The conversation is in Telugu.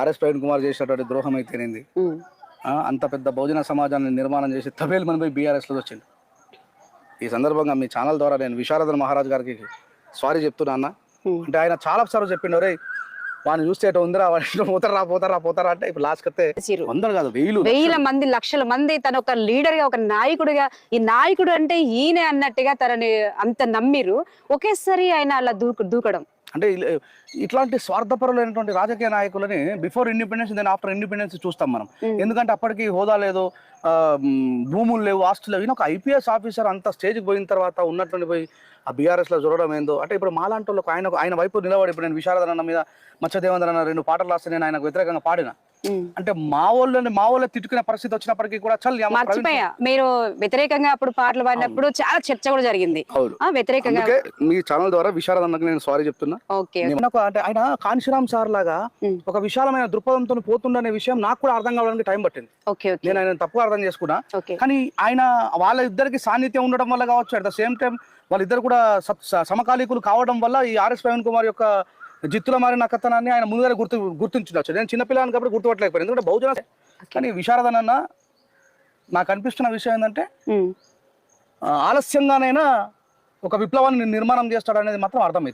ఆర్ఎస్ ప్రవీణ్ కుమార్ చేసినటువంటి ద్రోహం అయితేనేంది? అంత పెద్ద బహుజన సమాజాన్ని నిర్మాణం చేసి తబేలు మనపై బీఆర్ఎస్లో వచ్చింది ఈ సందర్భంగా మీ ఛానల్ ద్వారా నేను విశారదన్ మహారాజ్ గారికి సారీ చెప్తున్నా అన్న. అంటే ఆయన చాలా సార్లు చెప్పిండు రే వాడిని చూస్తే ఎటు ఉందిరా వాడిని పోతారా పోతారా పోతారా అంటే ఇప్పుడు లాస్ట్ కతే చిరు. వందలు కాదు వెయ్యిలు వేల మంది లక్షల మంది తన ఒక లీడర్గా ఒక నాయకుడిగా ఈ నాయకుడు అంటే ఈయన అన్నట్టుగా తనని అంత నమ్మిరు ఒకేసారి ఆయన అలా దూకు దూకడం. అంటే ఇట్లాంటి స్వార్థపరులైనటువంటి రాజకీయ నాయకులని before independence then after independence చూస్తాం మనం. ఎందుకంటే అప్పటికి హోదా లేదు భూములు లేవు ఆస్తులు లేవు ఈయన ఒక ఐపీఎస్ ఆఫీసర్ అంత స్టేజ్కి పోయిన తర్వాత ఉన్నటువంటి పోయి ఆ బీఆర్ఎస్లో చూడడం ఏందో అంటే ఇప్పుడు మాలాంటి వాళ్ళకు ఆయన ఆయన వైపు నిలబడి ఇప్పుడు నేను విశారదన్ మీద మత్స్యదేవేంద్ర రెండు పాటలు రాస్తే నేను ఆయనకు వ్యతిరేకంగా పాడిన. అంటే మా వాళ్ళని మా వాళ్ళని తిట్టుకునే పరిస్థితి వచ్చినప్పటికీ కూడా చల్ మర్చిపోయా. మీరు వ్యతిరేకంగా అప్పుడు పాటలు పాడినప్పుడు చాలా చర్చ కూడా జరిగింది. వ్యతిరేకంగా మీ ఛానల్ ద్వారా విశారదన్నకు నేను సారీ చెప్తున్నా. ఓకే నేను ఒక- అంటే ఆయన కాంశీరామ్ సార్ లాగా. ఒక విశాలమైన దృక్పథంతో పోతుండనే విషయం నాకు కూడా అర్థం కావడానికి టైం పట్టింది. నేను ఆయన తప్పుగా అర్థం చేసుకున్నా. కానీ ఆయన వాళ్ళ ఇద్దరికి సాన్నిధ్యం ఉండడం వల్ల కావచ్చు అట్ ద సేమ్ టైం వాళ్ళిద్దరు కూడా సమకాలీకులు కావడం వల్ల ఈ ఆర్ఎస్ ప్రవీణ్ కుమార్ యొక్క జిత్తుల మారిన కథనాన్ని ఆయన ముందుగానే గుర్తు గుర్తించవచ్చు నేను చిన్నపిల్లని కాబట్టి గుర్తుపట్టలేకపోయాను. ఎందుకంటే బహుజన కానీ విశారదన్ అన్న నాకు అనిపిస్తున్న విషయం ఏంటంటే ఆలస్యంగానైనా ఒక విప్లవాన్ని నిర్మాణం చేస్తాడు అనేది మాత్రం అర్థమైంది.